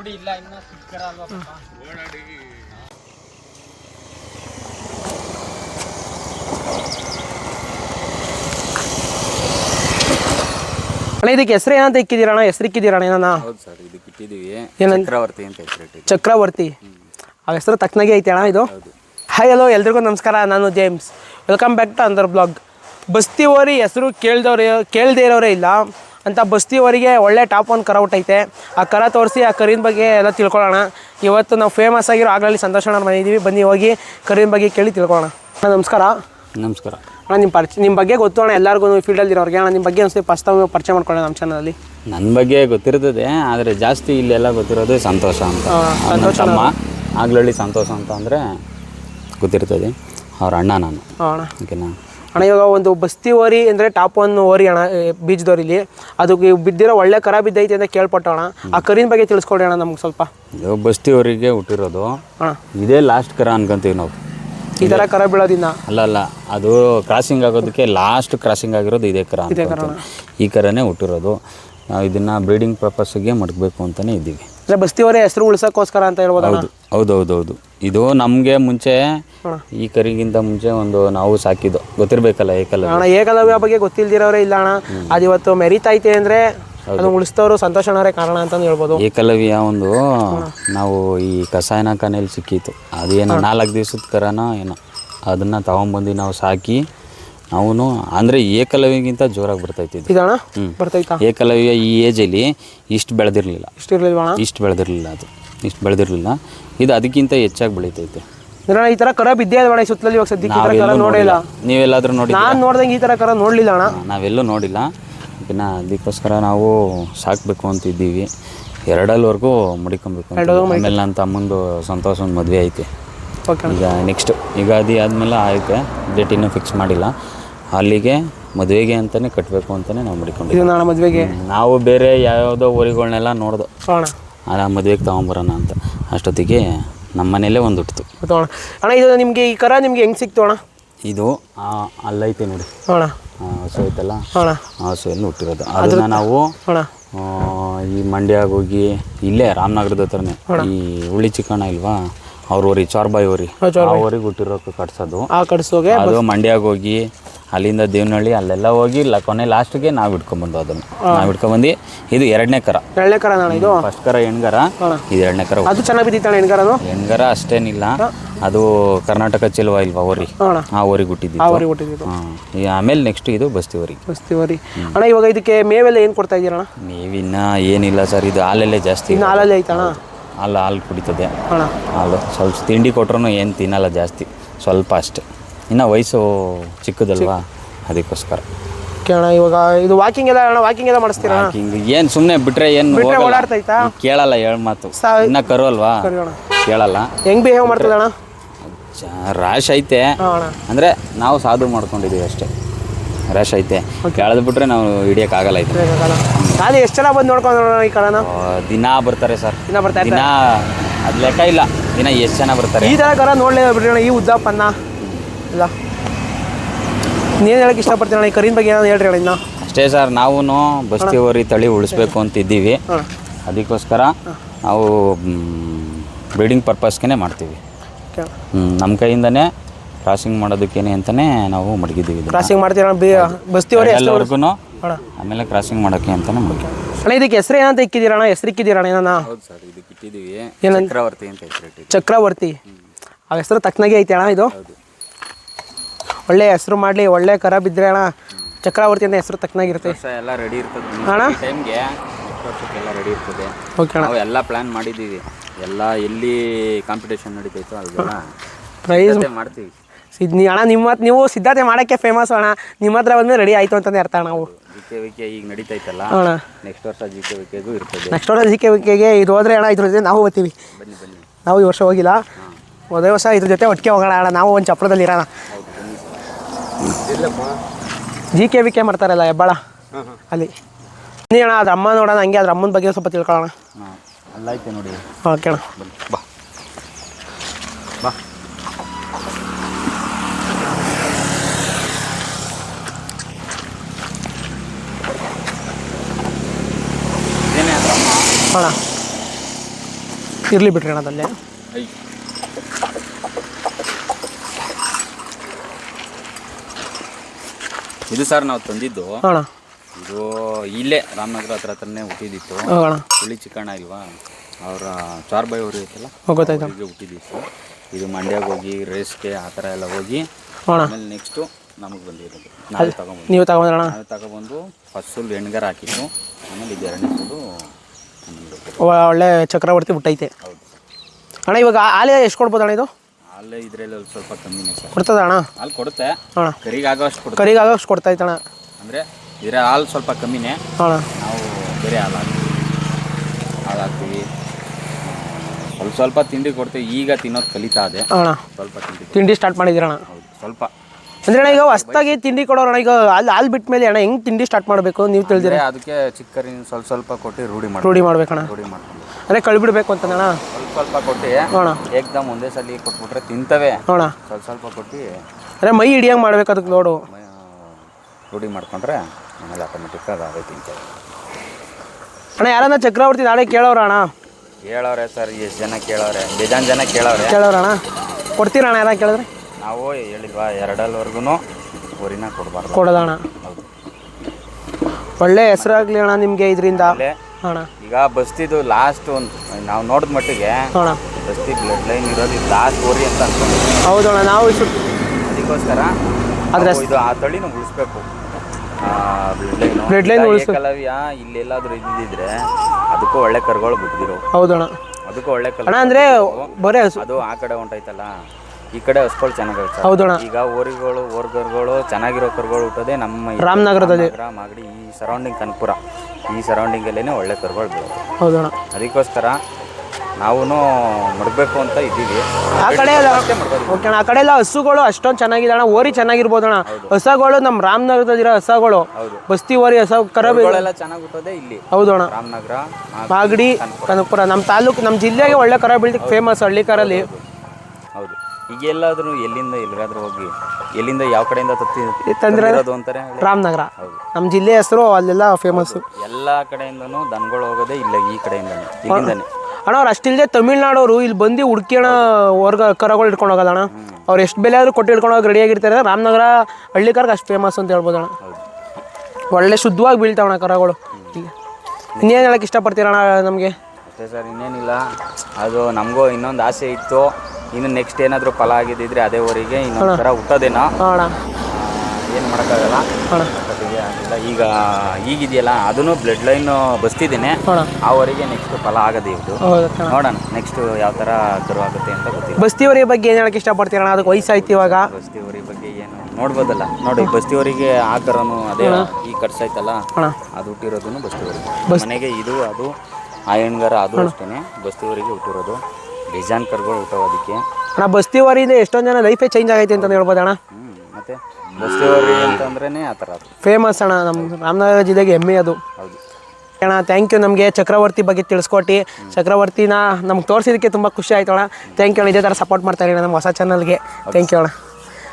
ಗುಡಿ ಇಲ್ಲ ಇನ್ನ ಸಿಕ್ಕರ ಅಲ್ವಾ ಅಣ್ಣ ಇದಕ್ಕೆ ಹೆಸರು ಏನಂತ ಇಕ್ಕಿದ್ದೀರಣ್ಣ ಹೆಸರು ಇಕ್ಕಿದ್ದೀರಣ್ಣ ಏನಣ್ಣ ಹೌದು ಸರ್ ಇದಕ್ಕೆ ಇಟ್ಟಿದ್ದೀವಿ. ಏನಂತ? ಚಕ್ರವರ್ತಿ ಅಂತ ಚಕ್ರವರ್ತಿ. ಆ ಹೆಸರು ತಕ್ಕನಾಗೆ ಐತೆ ಅಣ್ಣ ಇದು? ಹಾಯ್ ಹಲೋ ಎಲ್ರಿಗೂ ನಮಸ್ಕಾರ ನಾನು ಜೇಮ್ಸ್ ವೆಲ್ಕಮ್ ಬ್ಯಾಕ್ ಟು ಅಂದರ್ ಬ್ಲಾಗ್ ಬಸ್ತಿ ಹೋರಿ ಹೆಸರು ಕೇಳ್ದವ್ರೆ ಕೇಳದೇ ಇರೋರೇ ಇಲ್ಲ. ಅಂತ ಬಸ್ತಿಯವರಿಗೆ ಒಳ್ಳೆ ಟಾಪ್ ಒನ್ ಕರ ಐತೆ. ಆ ಕರ ತೋರಿಸಿ ಆ ಕರಿನ ಬಗ್ಗೆ ಎಲ್ಲ ತಿಳ್ಕೊಳ್ಳೋಣ. ಇವತ್ತು ನಾವು ಫೇಮಸ್ ಆಗಿರೋ ಆಗಲಲ್ಲಿ ಸಂತೋಷ ಅಣ್ಣ ಮನೆ ಬನ್ನಿ ಹೋಗಿ ಕರಿನ ಬಗ್ಗೆ ಕೇಳಿ ತಿಳ್ಕೊಳ್ಳೋಣ. ನಮಸ್ಕಾರ. ನಮಸ್ಕಾರ. ಅಣ್ಣ ನಿಮ್ಮ ಪರಿಚಯ ನಿಮ್ಮ ಬಗ್ಗೆ ಗೊತ್ತು ಅಣ್ಣ ಎಲ್ಲರಿಗೂ ಫೀಲ್ಡಲ್ಲಿ ಇರೋರಿಗೆ. ಅಣ್ಣ ನಿಮ್ಮ ಬಗ್ಗೆ ಒಂದ್ಸತಿ ಫಸ್ಟ್ ಟೈಮ್ ಪರಿಚಯ ಮಾಡ್ಕೊಳ್ಳೋಣ ನಮ್ಮ ಚಾನಲಲ್ಲಿ ನನ್ನ ಬಗ್ಗೆ ಗೊತ್ತಿರ್ತದೆ ಆದರೆ ಜಾಸ್ತಿ ಇಲ್ಲೆಲ್ಲ ಗೊತ್ತಿರೋದು ಸಂತೋಷ ಅಂತ. ಸಂತೋಷ ಅಮ್ಮ ತಮ್ಮ ಆಗ್ಲಳ್ಳಿ ಸಂತೋಷ ಅಂತ ಅಂದರೆ ಗೊತ್ತಿರ್ತದೆ. ಅವ್ರ ಅಣ್ಣ ನಾನು. ಓಕೆನಾ? ಅಣ್ಣ ಇವಾಗ ಒಂದು ಬಸ್ತಿ ಓರಿ ಅಂದರೆ ಟಾಪ್ ಒನ್ ಓರಿ ಅಣ್ಣ ಬೀಜದವ್ರು ಇಲ್ಲಿ ಅದಕ್ಕೆ ಬಿದ್ದಿರೋ ಒಳ್ಳೆ ಕರ ಬಿದ್ದೈತೆ ಅಂತ ಕೇಳ್ಪಟ್ಟೋಣ ಆ ಕರಿನ ಬಗ್ಗೆ ತಿಳಿಸ್ಕೊಡಿ ಅಣ್ಣ ನಮ್ಗೆ ಸ್ವಲ್ಪ. ಬಸ್ತಿ ಬಸ್ತಿಯವರಿಗೆ ಹುಟ್ಟಿರೋದು. ಅಣ್ಣ. ಇದೇ ಲಾಸ್ಟ್ ಕರ ಅನ್ಕೊಂತೀವಿ ನಾವು. ಈ ಥರ ಕರ ಬೀಳೋದಿಂದ ಅಲ್ಲ ಅಲ್ಲ. ಅದು ಕ್ರಾಸಿಂಗ್ ಆಗೋದಕ್ಕೆ ಲಾಸ್ಟ್ ಕ್ರಾಸಿಂಗ್ ಆಗಿರೋದು ಇದೇ ಕರ. ಈ ಕರನೇ ಹುಟ್ಟಿರೋದು. ನಾವು ಇದನ್ನು ಬ್ರೀಡಿಂಗ್ ಪರ್ಪಸ್ಗೆ ಮಡಗಬೇಕು ಅಂತಲೇ ಇದ್ದೀವಿ. ಅಂದರೆ ಬಸ್ತಿ ಓರಿ ಹೆಸರು ಉಳ್ಸೋಕ್ಕೋಸ್ಕರ ಅಂತ ಹೇಳ್ಬೋದು ಅಣ್ಣ ಹೌದು ಹೌದು ಹೌದು. ಇದು ನಮಗೆ ಮುಂಚೆ ಈ ಕರಿಗಿಂತ ಮುಂಚೆ ಒಂದು ನಾವು ಸಾಕಿದ್ದು. ಗೊತ್ತಿರಬೇಕಲ್ಲ ಏಕಲ್ಲ ಅಣ್ಣ ಏಕಲವ್ಯ ಬಗ್ಗೆ ಗೊತ್ತಿಲ್ದಿರೋರೇ ಇಲ್ಲ ಅಣ್ಣ. ಅದು ಇವತ್ತು ಮೆರಿತೈತೆ ಅಂದ್ರೆ ಅದು ಉಳಿಸ್ತವ್ರು ಸಂತೋಷ ಕಾರಣ ಅಂತ ಹೇಳ್ಬೋದು. ಏಕಲವ್ಯ ಒಂದು ನಾವು ಈ ಕಸಾಯನ ಕನೆಯಲ್ಲಿ ಸಿಕ್ಕಿತ್ತು. ಅದೇನೋ ನಾಲ್ಕು ದಿವಸದ ಕರನ ಏನೋ. ಅದನ್ನ ತಗೊಂಬಂದು ನಾವು ಸಾಕಿ ಅವನು ಅಂದರೆ ಏಕಲವ್ಯಗಿಂತ ಜೋರಾಗಿ ಬರ್ತೈತಿದ್ದು ಇದಣ್ಣ? ಬರ್ತೈತಾ? ಏಕಲವ್ಯ ಈ ಏಜಲ್ಲಿ ಇಷ್ಟು ಬೆಳೆದಿರಲಿಲ್ಲ. ಇಷ್ಟಿರ್ಲಿಲ್ವ ಅಣ್ಣ ಇಷ್ಟು ಬೆಳೆದಿರಲಿಲ್ಲ ಅದು. ಇಷ್ಟು ಬೆಳೆದಿರಲಿಲ್ಲ. ಇದು ಅದಕ್ಕಿಂತ ಹೆಚ್ಚಾಗಿ ಬೆಳೀತೈತೆ. ಅಂದ್ರೆ ಈ ಥರ ಕರ ಬಿದ್ದೇ ಈ ಸುತ್ತಲಲ್ಲಿ ಇವಾಗ ಸದ್ಯಕ್ಕೆ ಈ ಕರ ನೋಡಿಲ್ಲ. ನೀವೆಲ್ಲಾದರೂ ನೋಡಿ ನಾನು ನೋಡ್ದಂಗೆ ಈ ಥರ ಕರ ನೋಡಲಿಲ್ಲ ಅಣ್ಣ. ನಾವೆಲ್ಲೂ ನೋಡಿಲ್ಲ. ಇನ್ನು ಅದಕ್ಕೋಸ್ಕರ ನಾವು ಸಾಕಬೇಕು ಅಂತಿದ್ದೀವಿ ಎರಡಲ್ವರೆಗೂ ಮುಡಿಕೊಬೇಕು ಅಂತ ಆಮೇಲೆ ನನ್ನ ತಮ್ಮಂದು ಸಂತೋಷ ಒಂದು ಮದುವೆ ಐತೆ. ಈಗ ನೆಕ್ಸ್ಟ್ ಯುಗಾದಿ ಆದಮೇಲೆ ಆಯ್ತು ಡೇಟ್ ಇನ್ನೂ ಫಿಕ್ಸ್ ಮಾಡಿಲ್ಲ. ಅಲ್ಲಿಗೆ ಮದುವೆಗೆ ಅಂತಲೇ ಕಟ್ಟಬೇಕು ಅಂತಲೇ ನಾವು ಮಡಿಕೊಂಡಿದ್ದೀವಿ. ನಾನು ಮದುವೆಗೆ? ನಾವು ಬೇರೆ ಯಾವ್ಯಾವುದೋ ಊರಿಗಳನ್ನೆಲ್ಲ ನೋಡ್ದು. ಆ ಮದುವೆಗೆ ತೊಗೊಂಬರೋಣ ಅಂತ. ಅಷ್ಟೊತ್ತಿಗೆ ನಮ್ಮ ಮನೆಯಲ್ಲೇ ಒಂದು ಹುಟ್ಟಿತು ಅಣ್ಣ ಇದು ನಿಮಗೆ ಈ ಕರ ನಿಮ್ಗೆ ಹೆಂಗೆ ಸಿಕ್ತು ಅಣ್ಣ? ಇದು ಅಲ್ಲೈತೆ ನೋಡಿ. ಹಸು ಐತಲ್ಲ? ಹಸು ಆ ಹಸುವನ್ನು ಹುಟ್ಟಿರೋದು. ಅದನ್ನ ನಾವು ಈ ಮಂಡ್ಯಾಗ ಹೋಗಿ ಇಲ್ಲೇ ರಾಮನಗರದ ಹತ್ರನೇ. ಈ ಹುಳಿ ಚಿಕ್ಕಣ್ಣ ಇಲ್ವಾ? ಅವ್ರ ಊರಿ ಚೋರ್ಬಾಯಿ ಊರಿ ಆ ಊರಿಗೆ ಹುಟ್ಟಿರೋಕೆ ಕಟ್ಸೋದು. ಆ ಕಟ್ಸೋಗೆ ಅದು ಮಂಡ್ಯಾಗ ಹೋಗಿ ಅಲ್ಲಿಂದ ದೇವನಹಳ್ಳಿ ಅಲ್ಲೆಲ್ಲ ಹೋಗಿ ಇಲ್ಲ ಕೊನೆ ಲಾಸ್ಟ್ಗೆ ನಾವು ಇಟ್ಕೊಂಡ್ಬಂದು ಅದನ್ನು. ನಾವು ಇಟ್ಕೊಂಡ್ಬಂದು ಇದು ಎರಡನೇ ಕರ. ಎರಡನೇ ಕರ ಅಣ್ಣ ಇದು? ಫಸ್ಟ್ ಕರ ಎಣ್ಗರ ಇದು ಎರಡನೇ ಕರ ಅದು ಚೆನ್ನಾಗಿ ಬಿದ್ದಿತ್ತಣ್ಣ ಅದು? ಎಣ್ಗರ ಅಷ್ಟೇನಿಲ್ಲ. ಅದು ಕರ್ನಾಟಕ ಚೆಲುವ ಇಲ್ವಾ ಓರಿ ಅಣ್ಣ ಆ ಊರಿಗೆ ಹುಟ್ಟಿದ್ದು. ಅವ್ರಿಗೆ ಕೊಟ್ಟಿದ್ದು ಆಮೇಲೆ ನೆಕ್ಸ್ಟ್ ಇದು ಬಸ್ತಿ ಓರಿ ಬಸ್ತಿ ಓರಿ ಅಣ್ಣ ಇವಾಗ ಇದಕ್ಕೆ ಮೇವೆಲ್ಲ ಏನು ಕೊಡ್ತಾ ಇದ್ದೀರಣ್ಣ? ಮೇವಿನ್ನ ಏನಿಲ್ಲ ಸರ್ ಇದು ಹಾಲಲ್ಲೇ ಜಾಸ್ತಿ. ಹಾಲಲ್ಲಿ ಐತಣ್ಣ? ಹಾಲು ಹಾಲು ಕುಡಿತದೆ. ಹಾಲು ಸ್ವಲ್ಪ ತಿಂಡಿ ಕೊಟ್ರೂ ಏನು ತಿನ್ನಲ್ಲ ಜಾಸ್ತಿ. ಸ್ವಲ್ಪ ಅಷ್ಟೆ. ಇನ್ನು ವಯಸ್ಸು ಚಿಕ್ಕದಲ್ವಾ? ಅದಕ್ಕೋಸ್ಕರ. ಕೇಳೋಣ ಇವಾಗ ಇದು ವಾಕಿಂಗ್ ಎಲ್ಲ ಅಣ್ಣ ವಾಕಿಂಗ್ ಎಲ್ಲ ಮಾಡಿಸ್ತೀರಾ ಏನು ಸುಮ್ಮನೆ ಬಿಟ್ರೆ ಏನು ಓಡಾಡ್ತೈತಾ ಕೇಳಲ್ಲ ಹೇಳ ಮಾತು. ಇನ್ನ ಕರು ಅಲ್ವಾ? ಕೇಳಲ್ಲ. ಹೆಂಗ್ ಬಿಹೇವ್ ಮಾಡ್ತದೆ ಅಣ್ಣ? ಚ- ರಾಶ್ ಐತೆ. ಅಂದರೆ ನಾವು ಸಾಧು ಮಾಡ್ಕೊಂಡಿದೀವಿ ಅಷ್ಟೇ. ರಾಶ್ ಐತೆ. ಕೆಳದ್ ಬಿಟ್ರೆ ನಾವು ಹಿಡಿಯೋಕ್ಕಾಗಲ್ಲ ಐತೆ ಎಷ್ಟು ಜನ ಬಂದು ನೋಡ್ಕೊಂಡು ಈ ಕರನ ದಿನ ಬರ್ತಾರೆ ಸರ್. ದಿನ ಬರ್ತಾರೆ ದಿನ ಅದು ಲೆಕ್ಕ ಇಲ್ಲ. ದಿನ ಎಷ್ಟು ಜನ ಬರ್ತಾರೆ? ಈ ಥರ ಕರ ನೋಡ್ಲೇ ಬಿಡ್ರಿ ಈ ಉದ್ದಪ್ಪನ್ನ. ಇಲ್ಲ. ನೀನು ಹೇಳಕ್ಕೆ ಇಷ್ಟಪಡ್ತೀನಿ ಈ ಕರಿನ ಬಗ್ಗೆ ಏನಾದ್ರು ಹೇಳ್ರಿ ಹೇಳಿ ಇನ್ನು. ಅಷ್ಟೇ ಸರ್ ನಾವು ಬಸ್ತಿವರಿ ತಳಿ ಉಳಿಸ್ಬೇಕು ಅಂತಿದ್ದೀವಿ. ಇದ್ದೀವಿ ಅದಕ್ಕೋಸ್ಕರ ನಾವು ಬ್ರೀಡಿಂಗ್ ಪರ್ಪಸ್ಗೆ ಮಾಡ್ತೀವಿ. ನಮ್ಮ ಕೈಯಿಂದನೇ ಕ್ರಾಸಿಂಗ್ ಮಾಡೋದಕ್ಕೇನೆ ಅಂತಲೇ ನಾವು ಮಡಗಿದ್ದೀವಿ ಕ್ರಾಸಿಂಗ್ ಮಾಡ್ತೀರ? ಬಿ ಬಸ್ತಿವರಿ ಎಲ್ಲವರೆಗೂ ಆಮೇಲೆ ಕ್ರಾಸಿಂಗ್ ಮಾಡೋಕ್ಕೆ ಅಂತಲೇ ಮಡಗಿ ಅಣ್ಣ ಇದಕ್ಕೆ ಹೆಸರು ಏನಂತ ಇಕ್ಕಿದ್ದೀರ ಅಣ್ಣ? ಹೆಸರು ಇಕ್ಕಿದ್ದೀರ ಅಣ್ಣ ಏನಣ್ಣ ಹೌದು ಸರ್ ಇದಕ್ಕೆ ಇಟ್ಟಿದ್ದೀವಿ. ಏನಂತ? ಚಕ್ರವರ್ತಿ ಅಂತ ಹೆಸರು ಚಕ್ರವರ್ತಿ. ಆ ಹೆಸರು ತಕ್ಕನಾಗೆ ಐತೆ ಅಣ್ಣ ಇದು? ಒಳ್ಳೆ ಹೆಸರು ಮಾಡಲಿ ಒಳ್ಳೆ ಕರ ಬಿದ್ದರೆ ಅಣ್ಣ. ಚಕ್ರವರ್ತಿ ಅಂತ ಹೆಸರು ತಕ್ಕನಾಗಿರುತ್ತೆ. ವರ್ಷ ಎಲ್ಲ ರೆಡಿ ಇರ್ತದೆ ಅಣ್ಣ? ಟೈಮ್ಗೆ ಎಲ್ಲ ರೆಡಿ ಇರ್ತದೆ. ಓಕೆ ಅಣ್ಣ. ನಾವು ಎಲ್ಲ ಪ್ಲ್ಯಾನ್ ಮಾಡಿದ್ದೀವಿ. ಎಲ್ಲ ಎಲ್ಲಿ ಕಾಂಪಿಟೇಷನ್ ನಡೀತೈತೋ ಅದೆಲ್ಲ ಪ್ರೈಸ್ ಮಾಡ್ತೀವಿ. ಸಿದ್ ನೀ ಅಣ್ಣ ನಿಮ್ಮ ಹತ್ರ- ನೀವು ಸಿದ್ಧತೆ ಮಾಡೋಕ್ಕೆ ಫೇಮಸ್ ಅಣ್ಣ. ನಿಮ್ಮ ಹತ್ರ ಬಂದ್ಮೇಲೆ ರೆಡಿ ಆಯಿತು ಅಂತಂದೇ ಅರ್ಥ ನಾವು ಜಿ ಕೆ ವಿ ಈಗ ನಡೀತೈತಲ್ಲ? ಅಣ್ಣ. ನೆಕ್ಸ್ಟ್ ವರ್ಷ ಜಿ ಕೆ ವಿ ಕೆಗೂ ಇರ್ತದೆ. ನೆಕ್ಸ್ಟ್ ವರ್ಷ ಜಿ ಕೆ ವಿಕೆಗೆ ಇದು ಹೋದ್ರೆ ಅಣ್ಣ ಇದ್ರ ಜೊತೆ ನಾವು ಹೋಗ್ತೀವಿ. ಬನ್ನಿ ಬನ್ನಿ. ನಾವು ಈ ವರ್ಷ ಹೋಗಿಲ್ಲ. ಹೋದೇ ವರ್ಷ ಇದ್ರ ಜೊತೆ ಒಟ್ಟಿಗೆ ಹೋಗೋಣ ಅಣ್ಣ. ನಾವು ಒಂದು ಚಪ್ರದಲ್ಲಿ ಇರೋಣ. ಜಿ ಕೆ ವಿ ಕೆ ಮಾಡ್ತಾರಲ್ಲ ಹೆಬ್ಬಾಳ? ಅಲ್ಲಿ. ನೀ ಅಣ್ಣ ಅದ್ರ ಅಮ್ಮ ನೋಡೋಣ ಹಂಗೆ ಅದ್ರ ಅಮ್ಮನ ಬಗ್ಗೆ ಸ್ವಲ್ಪ ತಿಳ್ಕೊಳ್ಳೋಣ. ನೋಡಿ. ಓಕೆ ಅಣ್ಣ. ಬಾ ಇದೇನೇ ಅದ್ರ ಅಮ್ಮ ಅಣ್ಣ. ಇರಲಿ ಬಿಟ್ರಿ ಅಣ್ಣ ಅದಲ್ಲೇ. ಇದು ಸರ್ ನಾವು ತಂದಿದ್ದು. ಅಣ್ಣ. ಇದು ಇಲ್ಲೇ ರಾಮನಗರ ಹತ್ರ ಹತ್ರನೇ ಹುಟ್ಟಿದಿತ್ತು. ಅಣ್ಣ. ಹುಳಿ ಚಿಕ್ಕಣ್ಣ ಇಲ್ವಾ? ಅವರ ಬೈ ಅವರು ಐತಲ್ಲ ಹ್ಞೂ ಗೊತ್ತಾಯ್ತು. ಅವರಿಗೆ ಹುಟ್ಟಿದಿತ್ತು. ಇದು ಮಂಡ್ಯಾಗ ಹೋಗಿ ರೇಸ್ಗೆ ಆ ಥರ ಎಲ್ಲ ಹೋಗಿ ಅಣ್ಣ. ಆಮೇಲೆ ನೆಕ್ಸ್ಟು ನಮಗೆ ಬಂದಿರೋದು. ನಾವು ತಗೊಂಡ್ಬಂದು ನೀವು ತಗೊಂಡ್ರಣ್ಣ ತಗೊಂಡ್ಬಂದು ತಗೊಬಂದು ಫಸ್ಟ್ ಎಣ್ಗಾರ ಹಾಕಿತ್ತು ಆಮೇಲೆ ಇದು ಎರಡನೇ ಒಳ್ಳೆ ಚಕ್ರವರ್ತಿ ಬಿಟ್ಟೈತೆ ಹೌದು ಅಣ್ಣ ಇವಾಗ ಆಲೆ ಎಷ್ಟು ಕೊಡ್ಬೋದು ಅಣ್ಣ ಇದು? ಅಲ್ಲೇ ಇದ್ರಲ್ಲಿ ಸ್ವಲ್ಪ ಕಮ್ಮಿನೇ ಸರ್. ಕೊಡ್ತದ ಅಣ್ಣ? ಹಾಲು ಕೊಡುತ್ತೆ. ಅಣ್ಣ. ಕರಿಗೆ ಆಗೋಷ್ಟು ಕೊಡುತ್ತೆ. ಕರಿಗೆ ಆಗೋಷ್ಟು ಕೊಡ್ತೈತೆ ಅಣ್ಣ. ಅಂದರೆ ಇದ್ರೆ ಹಾಲು ಸ್ವಲ್ಪ ಕಮ್ಮಿನೇ. ಅಣ್ಣ. ನಾವು ಬೇರೆ ಹಾಲು ಹಾಕ್ತೀವಿ. ಹಾಲು ಹಾಕ್ತೀವಿ. ಸ್ವಲ್ಪ ಸ್ವಲ್ಪ ತಿಂಡಿ ಕೊಡ್ತೀವಿ. ಈಗ ತಿನ್ನೋದು ಕಲಿತಾ ಇದೆ. ಅಣ್ಣ. ಸ್ವಲ್ಪ ತಿಂಡಿ ತಿಂಡಿ ಸ್ಟಾರ್ಟ್ ಮಾಡಿದ್ದೀರಣ್ಣ ಹೌದು. ಸ್ವಲ್ಪ ಅಂದ್ರೆ ಅಣ್ಣ ಈಗ ಹೊಸ್ದಾಗಿ ತಿಂಡಿ ಕೊಡೋರಣ್ಣ ಈಗ ಅಲ್ಲಿ ಹಾಲು ಬಿಟ್ಟ ಮೇಲೆ ಅಣ್ಣ ಹೆಂಗ್ ತಿಂಡಿ ಸ್ಟಾರ್ಟ್ ಮಾಡಬೇಕು ನೀವು ತಿಳಿದಿರ? ಅದಕ್ಕೆ ನೀವು ಸ್ವಲ್ಪ ಸ್ವಲ್ಪ ಕೊಟ್ಟು ರೂಢಿ ಮಾಡಿ ರೂಢಿ ಮಾಡ್ಬೇಕಣ್ಣ ರೂಢಿ ಮಾಡ್ಕೊಂಡು ಅಂದ್ರೆ ಕಳ್ಬಿಡ್ಬೇಕು ಅಂತ ಅಣ್ಣ? ಸ್ವಲ್ಪ ಸ್ವಲ್ಪ ಕೊಟ್ಟು ಅಣ್ಣ. ಏಕ್ದಮ್ ಒಂದೇ ಸಲ ಕೊಟ್ಬಿಟ್ರೆ ತಿಂತವೆ. ಅಣ್ಣ. ಸ್ವಲ್ಪ ಸ್ವಲ್ಪ ಕೊಟ್ಟು ಅಂದ್ರೆ ಮೈ ಹಿಡಿಯಂಗೆ ಮಾಡ್ಬೇಕು ಅದಕ್ಕೆ ನೋಡು. ರೂಢಿ ಮಾಡ್ಕೊಂಡ್ರೆ ಆಮೇಲೆ ಆಟೋಮೆಟಿಕ್ ಅದು ಅದೇ ತಿಂತವೆ. ಅಣ್ಣ ಯಾರನ್ನ ಚಕ್ರವರ್ತಿ ನಾಳೆ ಕೇಳೋರ ಅಣ್ಣ? ಕೇಳೋರೆ ಸರ್ ಎಷ್ಟು ಜನ ಕೇಳೋರೆ? ಬೇಜಾನ್ ಜನ ಕೇಳೋರೆ? ಕೇಳೋರ ಅಣ್ಣ. ಕೊಡ್ತೀರ ಅಣ್ಣ ಯಾರ ಕೇಳಿದ್ರೆ? ನಾವು ಹೇಳಿದ್ವಾ ಎರಡಲ್ವರೆಗೂ ಊರಿನ ಕೊಡಬಾರ್ದು. ಕೊಡೋದಣ್ಣ ಒಳ್ಳೆ ಹೆಸರಾಗ್ಲಿ ಅಣ್ಣ ನಿಮಗೆ ಇದರಿಂದ. ಅಣ್ಣ ಈಗ ಬಸ್ತಿದು ಲಾಸ್ಟ್ ಒಂದು ನಾವು ನೋಡಿದ ಮಟ್ಟಿಗೆ ಅಣ್ಣ ಬಸ್ತಿ ಬ್ಲಡ್ ಲೈನ್ ಇರೋದು ಲಾಸ್ಟ್ ಓರಿ ಅಂತ ಹೌದಣ್ಣ ಹೌದು ನಾವು ಅದಕ್ಕೋಸ್ಕರ ಆದರೆ ಇದು ಆ ತಳಿನ ಉಳಿಸ್ಬೇಕು. ಬ್ಲಡ್ ಲೈನ್ ಉಳ್ಸ್ಬೇಕು. ಏಕಲವ್ಯ ಇಲ್ಲೆಲ್ಲಾದ್ರೂ ಇದ್ದಿದ್ರೆ ಅದಕ್ಕೂ ಒಳ್ಳೆ ಕರ್ಗಳು ಬಿಟ್ಟಿರೋ ಹೌದಣ್ಣ. ಅದಕ್ಕೂ ಒಳ್ಳೆ ಕಲ್ ಅಣ್ಣ ಅಂದರೆ ಬರೀ ಅದು ಆ ಕಡೆ ಹೊಂಟೈತಲ್ಲ. ಈ ಕಡೆ ಹಸ್ಗಳು ಚೆನ್ನಾಗಿರುತ್ತೆ ಹೌದು ಅಣ್ಣ ಈಗ ಓರಿಗಳು ಓರ್ಗರ್ಗಳು ಚೆನ್ನಾಗಿರೋ ಕರುಗಳು ಹುಟ್ಟೋದೇ ನಮ್ಮ ಈ ರಾಮನಗರದಲ್ಲಿ. ರಾಮನಗರ, ಮಾಗಡಿ ಈ ಸರೌಂಡಿಂಗ್ ಕನಕಪುರ. ಈ ಸರೌಂಡಿಂಗಲ್ಲೇ ಒಳ್ಳೆ ಕರುಗಳು ಬೀಳುತ್ತೆ ಹೌದು ಅಣ್ಣ ಅದಕ್ಕೋಸ್ಕರ ನಾವು ಮಡಬೇಕು ಅಂತ ಇದ್ದೀವಿ. ಆ ಕಡೆ ಎಲ್ಲ ಓಕೆ ಅಣ್ಣ ಆ ಕಡೆ ಎಲ್ಲ ಹಸುಗಳು ಅಷ್ಟೊಂದು ಚೆನ್ನಾಗಿದೆ ಅಣ್ಣ ಓರಿ ಚೆನ್ನಾಗಿರ್ಬೋದು ಅಣ್ಣ. ಹಸಗಳು ನಮ್ಮ ರಾಮನಗರದಲ್ಲಿರೋ ಹಸಗಳು. ಬಸ್ತಿ ಓರಿ ಹಸ ಕರಬಿ ಕರುಗಳೆಲ್ಲ ಚೆನ್ನಾಗಿ ಹುಟ್ಟೋದೇ ಇಲ್ಲಿ. ಹೌದಣ್ಣ ರಾಮನಗರ ಮಾಗಡಿ, ಮಾಗಡಿ ಕನಕಪುರ. ನಮ್ಮ ತಾಲೂಕು ನಮ್ಮ ಜಿಲ್ಲೆಗೆ ಒಳ್ಳೆ ಕರ ಫೇಮಸ್ ಹಳ್ಳಿಕರಲ್ಲಿ. ಹೌದು. ಈಗ ಎಲ್ಲಾದ್ರೂ ಎಲ್ಲಿಂದ ಎಲ್ಲಿಗಾದ್ರೂ ಹೋಗಿ ಎಲ್ಲಿಂದ ಯಾವ ಕಡೆಯಿಂದ ತತ್ತಿ ತಂದ್ರೆ ತಂದಿರೋದು ಅಂತಾರೆ ಹೇಳಿ? ರಾಮನಗರ. ಹೌದು. ನಮ್ಮ ಜಿಲ್ಲೆ ಹೆಸರು ಅಲ್ಲೆಲ್ಲ ಫೇಮಸ್ಸು ಎಲ್ಲ ಕಡೆಯಿಂದನೂ ದನಗಳು ಹೋಗೋದೇ ಇಲ್ಲ ಈ ಕಡೆಯಿಂದನೇ ಇಲ್ಲಿಂದನೇ. ಅಣ್ಣ ಅವ್ರು ಅಷ್ಟಿಲ್ಲದೆ ತಮಿಳ್ನಾಡವರು ಇಲ್ಲಿ ಬಂದು ಹುಡುಕಿಯೋಣ ವರ್ಗ ಕರಗಳು ಇಟ್ಕೊಂಡು ಅಣ್ಣ ಅವ್ರು ಎಷ್ಟು ಬೆಲೆ ಆದರೂ ಕೊಟ್ಟು ಇಟ್ಕೊಂಡು ಹೋಗಿ ರೆಡಿಯಾಗಿರ್ತಾರೆ ರಾಮನಗರ ಹಳ್ಳಿಕಾರ್ಗೆ ಅಷ್ಟು ಫೇಮಸ್ ಅಂತ ಹೇಳ್ಬೋದು ಅಣ್ಣ ಹೌದು. ಒಳ್ಳೆ ಶುದ್ಧವಾಗಿ ಬೀಳ್ತಾವಣ್ಣ ಕರಗಳು. ಇನ್ನೇನು ಹೇಳಕ್ಕೆ ಇಷ್ಟಪಡ್ತೀರಣ್ಣ ನಮಗೆ? ಅಷ್ಟೇ ಸರ್ ಇನ್ನೇನಿಲ್ಲ. ಅದು ನಮಗೂ ಇನ್ನೊಂದು ಆಸೆ ಇತ್ತು. ಇನ್ನು ನೆಕ್ಸ್ಟ್ ಏನಾದರೂ ಫಲ ಆಗಿದ್ದಿದ್ರೆ ಅದೇ ಊರಿಗೆ ಇನ್ನೊಂದು ಥರ ಹುಟ್ಟೋದೇನೋ ಏನು ಮಾಡೋಕ್ಕಾಗಲ್ಲ. ಆಗಿಲ್ಲ ಈಗ ಈಗಿದೆಯಲ್ಲ ಅದನ್ನು ಬ್ಲಡ್ ಲೈನ್ ಬಸ್ತಿದ್ದೇನೆ. ಅವರಿಗೆ ನೆಕ್ಸ್ಟ್ ಫಲ ಆಗದೆ ಇದು ನೋಡೋಣ ನೆಕ್ಸ್ಟ್ ಯಾವ ಥರ ಕರು ಆಗುತ್ತೆ ಅಂತ ಗೊತ್ತಿಲ್ಲ. ಬಸ್ತಿಯವರಿ ಬಗ್ಗೆ ಏನು ಹೇಳಕ್ಕೆ ಇಷ್ಟಪಡ್ತೀರಣ್ಣ ಅದಕ್ಕೆ ವಯಸ್ಸಾಯ್ತು ಇವಾಗ. ಬಸ್ತಿವರಿ ಬಗ್ಗೆ ಏನು ನೋಡ್ಬೋದಲ್ಲ. ನೋಡಿ ಬಸ್ತಿಯವರಿಗೆ ಆ ಕರನು ಅದೇ ಈ ಕಟ್ಸಾಯ್ತಲ್ಲ. ಅದು ಹುಟ್ಟಿರೋದನ್ನು ಬಸ್ತಿಯವರಿಗೆ. ಮನೆಗೆ ಇದು ಅದು ಆ ಹೆಣ್ಗಾರ ಅದು ಅಷ್ಟೇ ಬಸ್ತಿಯವರಿಗೆ ಹುಟ್ಟಿರೋದು. ಡಿಸೈನ್ ಕರ್ಗಳು ಹುಟ್ಟೋ ಅದಕ್ಕೆ. ಅಣ್ಣ ಬಸ್ತಿವಾರಿಯಿಂದ ಎಷ್ಟೊಂದು ಜನ ಲೈಫೇ ಚೇಂಜ್ ಆಗೈತೆ ಅಂತ ಹೇಳ್ಬೋದು ಅಣ್ಣ ಮತ್ತೆ ಮತ್ತು ಬಸ್ತಿವರಿ ಅಂತಂದ್ರೇ ಆ ಥರ ಅದು. ಫೇಮಸ್ ಅಣ್ಣ ನಮ್ಮ ರಾಮನಗರ ಜಿಲ್ಲೆಗೆ ಹೆಮ್ಮೆ ಅದು. ಹೌದು. ಅಣ್ಣ ಥ್ಯಾಂಕ್ ಯು ನಮಗೆ ಚಕ್ರವರ್ತಿ ಬಗ್ಗೆ ತಿಳಿಸ್ಕೊಟ್ಟು. ಚಕ್ರವರ್ತಿನ ನಮ್ಗೆ ತೋರಿಸಿದ್ದಕ್ಕೆ ತುಂಬ ಖುಷಿ ಆಯ್ತು ಅಣ್ಣ ಥ್ಯಾಂಕ್ ಯು ಅಣ್ಣ ಇದೇ ಥರ ಸಪೋರ್ಟ್ ಮಾಡ್ತಾ ಇರಿ ನಮ್ಮ ಹೊಸ ಚಾನಲ್ಗೆ ಥ್ಯಾಂಕ್ ಯು ಅಣ್ಣ.